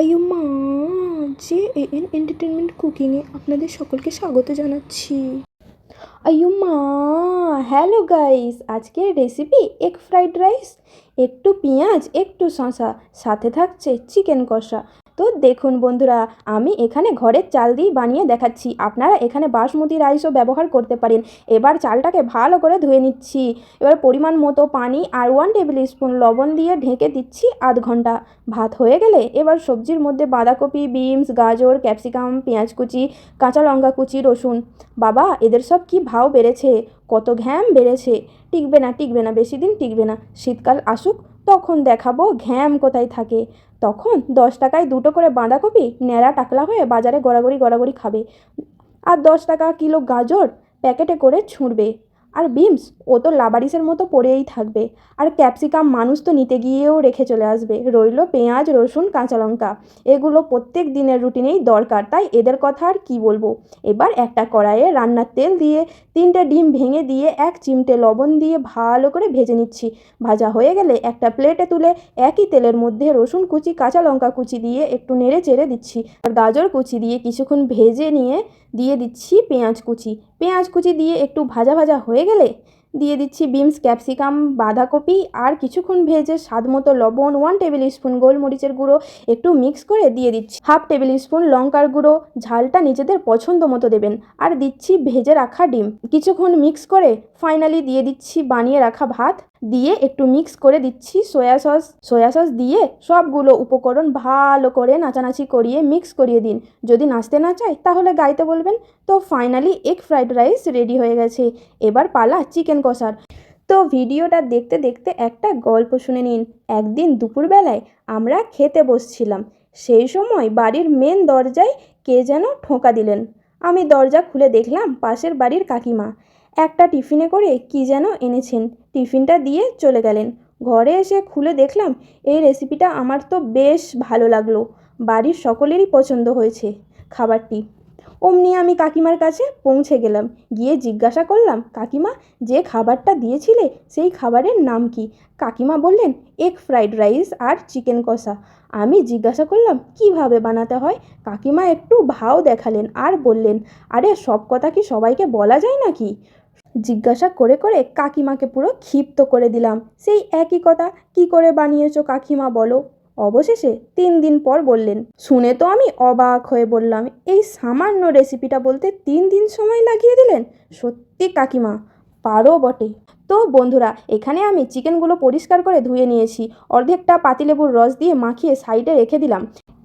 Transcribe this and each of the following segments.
আইয়ো মা এ N entertainment কুকিংয়ে আপনাদের সকলকে স্বাগত জানাচ্ছি। আইয়ো মা, হ্যালো গাইস, আজকের রেসিপি এগ ফ্রাইড রাইস, একটু পেঁয়াজ, একটু শশা সাথে থাকছে চিকেন কষা। তো দেখুন বন্ধুরা, আমি এখানে ঘরের চাল দিয়ে বানিয়ে দেখাচ্ছি। আপনারা এখানে বাসমতি রাইসও ব্যবহার করতে পারেন। এবার চালটাকে ভালো করে ধুয়ে নিচ্ছি। এবার পরিমাণ মতো পানি আর ওয়ান টেবিল স্পুন লবণ দিয়ে ঢেকে দিচ্ছি আধ ঘণ্টা। ভাত হয়ে গেলে এবার সবজির মধ্যে বাঁধাকপি বিনস গাজর ক্যাপসিকাম পেঁয়াজ কুচি, কাঁচা লঙ্কা কুচি, রসুন। বাবা, এদের সব কি ভাও বেড়েছে। কত ঘ্যাম বেড়েছে? টিকবে না টিকবে না, বেশি দিন টিকবে না। শীতকাল আসুক, তখন দেখাবো ঘ্যাম কোথায় থাকে। তখন দশ টাকায় দুটো করে বাঁধাকপি ন্যাড়া টাকলা হয়ে বাজারে গড়াগড়ি গড়াগড়ি খাবে। আর দশ টাকা কিলো গাজর প্যাকেটে করে ছুঁড়বে। আর বিমস ও তো লাবারিসের মতো পড়েই থাকবে। আর ক্যাপসিকাম মানুষ তো নিতে গিয়েও রেখে চলে আসবে। রইল পেঁয়াজ, রসুন, কাঁচা লঙ্কা। এগুলো প্রত্যেক দিনের রুটিনেই দরকার, তাই এদের কথা আর কী বলব? এবার একটা কড়াইয়ে রান্নার তেল দিয়ে, তিনটে ডিম ভেঙে দিয়ে, এক চিমটে লবণ দিয়ে ভালো করে ভেজে নিচ্ছি। ভাজা হয়ে গেলে একটা প্লেটে তুলে একই তেলের মধ্যে রসুন কুচি, কাঁচা লঙ্কা কুচি দিয়ে একটু নেড়ে চেড়ে দিচ্ছি। আর গাজর কুচি দিয়ে কিছুক্ষণ ভেজে নিয়ে দিয়ে দিচ্ছি পেঁয়াজ কুচি। পেঁয়াজ কুচি দিয়ে একটু ভাজা ভাজা হয়ে গেলে? দিয়ে দিচ্ছি বিনস, ক্যাপসিকাম, বাঁধাকপি আর কিছুক্ষণ ভেজে স্বাদ মতো লবণ ওয়ান টেবিল স্পুন গোলমরিচের গুঁড়ো, একটু মিক্স করে দিয়ে দিচ্ছি। হাফ টেবিল স্পুন লঙ্কার গুঁড়ো, ঝালটা নিজেদের পছন্দ মতো দেবেন। আর দিচ্ছি ভেজে রাখা ডিম। কিছুক্ষণ মিক্স করে ফাইনালি দিয়ে দিচ্ছি বানিয়ে রাখা ভাত। দিয়ে একটু মিক্স করে দিচ্ছি সয়া সস সয়া সস দিয়ে সবগুলো উপকরণ ভালো করে নাচানাচি করিয়ে মিক্স করিয়ে দিন। যদি নাচতে না চায় তাহলে গাইতে বলবেন। তো finally egg fried rice ready হয়ে গেছে। এবার পালা চিকেন কষার। তো ভিডিওটা দেখতে দেখতে একটা গল্প শুনে নিন। একদিন দুপুরবেলায় আমরা খেতে বসছিলাম। সেই সময় বাড়ির মেন দরজায় কে যেন ঠোঁকা দিলেন। আমি দরজা খুলে দেখলাম পাশের বাড়ির কাকিমা। একটা টিফিনে করে কি যেন এনেছেন। টিফিনটা দিয়ে চলে গেলেন। ঘরে এসে খুলে দেখলাম, এই রেসিপিটা আমার তো বেশ ভালো লাগল। বাড়ির সকলেরই পছন্দ হয়েছে খাবারটি। অমনি আমি কাকিমার কাছে পৌঁছে গেলাম। গিয়ে জিজ্ঞাসা করলাম, কাকিমা, যে খাবারটা দিয়েছিলে সেই খাবারের নাম কি? কাকিমা বললেন, এগ ফ্রাইড রাইস আর চিকেন কষা। আমি জিজ্ঞাসা করলাম, কীভাবে বানাতে হয়? কাকিমা একটু ভাও দেখালেন আর বললেন, আরে, সব কথা কি সবাইকে বলা যায় নাকি? জিজ্ঞাসা করে করে কাকিমাকে পুরো ক্ষিপ্ত করে দিলাম। সেই একই কথা কি করে বানিয়েছো কাকিমা বলো? অবশেষে তিন দিন পর বললেন, শুনে তো আমি অবাক হয়ে বললাম, এই সামান্য রেসিপিটা বলতে তিন দিন সময় লাগিয়ে দিলেন? সত্যি কাকিমা, পারো বটে। তো বন্ধুরা, এখানে আমি চিকেনগুলো পরিষ্কার করে ধুয়ে নিয়েছি। অর্ধেকটা পাতিলেবুর রস দিয়ে মাখিয়ে সাইডে রেখে দিলাম।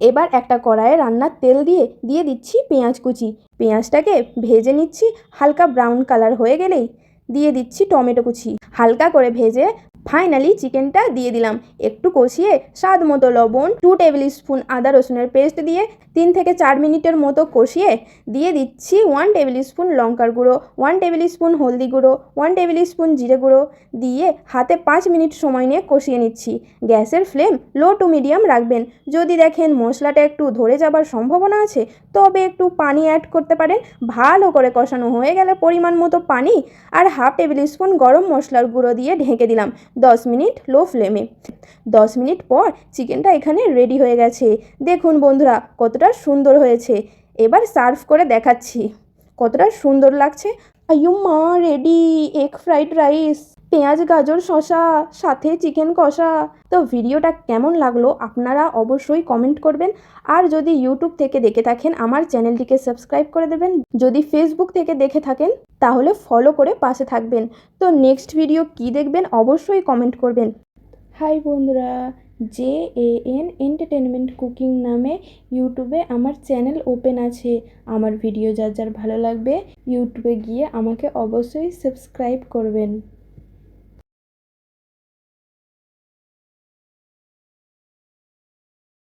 এবার একটা কড়াইয়ে রান্নার তেল দিয়ে দিয়ে দিচ্ছি পেঁয়াজ কুচি। পেঁয়াজটাকে ভেজে নিচ্ছি হালকা ব্রাউন কালার হয়ে গেলেই। দিয়ে দিচ্ছি টমেটো কুচি। হালকা করে ভেজে ফাইনালি চিকেনটা দিয়ে দিলাম। একটু কষিয়ে স্বাদ মতো লবণ টু টেবিল স্পুন আদা রসুনের পেস্ট দিয়ে তিন থেকে চার মিনিটের মতো কষিয়ে দিয়ে দিচ্ছি ওয়ান টেবিল স্পুন লঙ্কার গুঁড়ো ওয়ান টেবিল স্পুন হলদি গুঁড়ো ওয়ান টেবিল স্পুন জিরে গুঁড়ো দিয়ে হাতে পাঁচ মিনিট সময় নিয়ে কষিয়ে নিচ্ছি। গ্যাসের ফ্লেম লো টু মিডিয়াম রাখবেন। যদি দেখেন মশলাটা একটু ধরে যাবার সম্ভাবনা আছে, তবে একটু পানি অ্যাড করতে পারেন। ভালো করে কষানো হয়ে গেলে পরিমাণ মতো পানি আর হাফ টেবিল স্পুন গরম মশলার গুঁড়ো দিয়ে ঢেকে দিলাম দশ মিনিট লো ফ্লেমে। দশ মিনিট পর চিকেনটা এখানে রেডি হয়ে গেছে। দেখুন বন্ধুরা কতটা সুন্দর হয়েছে। এবার সার্ভ করে দেখাচ্ছি। কতটা সুন্দর লাগছে। মা রেডি, এগ ফ্রাইড রাইস, পেঁয়াজ, গাজর, শসা, সাথে চিকেন কষা। তো ভিডিওটা কেমন লাগল আপনারা অবশ্যই কমেন্ট করবেন। আর যদি ইউটিউব থেকে দেখে থাকেন, আমার চ্যানেলটিকে সাবস্ক্রাইব করে দেবেন। যদি ফেসবুক থেকে দেখে থাকেন, তাহলে ফলো করে পাশে থাকবেন। তো নেক্সট ভিডিও কি দেখবেন, অবশ্যই কমেন্ট করবেন। হাই বন্ধুরা J A N entertainment cooking নামে ইউটিউবে আমার চ্যানেল ওপেন আছে। আমার ভিডিও যার যার ভালো লাগবে ইউটিউবে গিয়ে আমাকে অবশ্যই সাবস্ক্রাইব করবেন।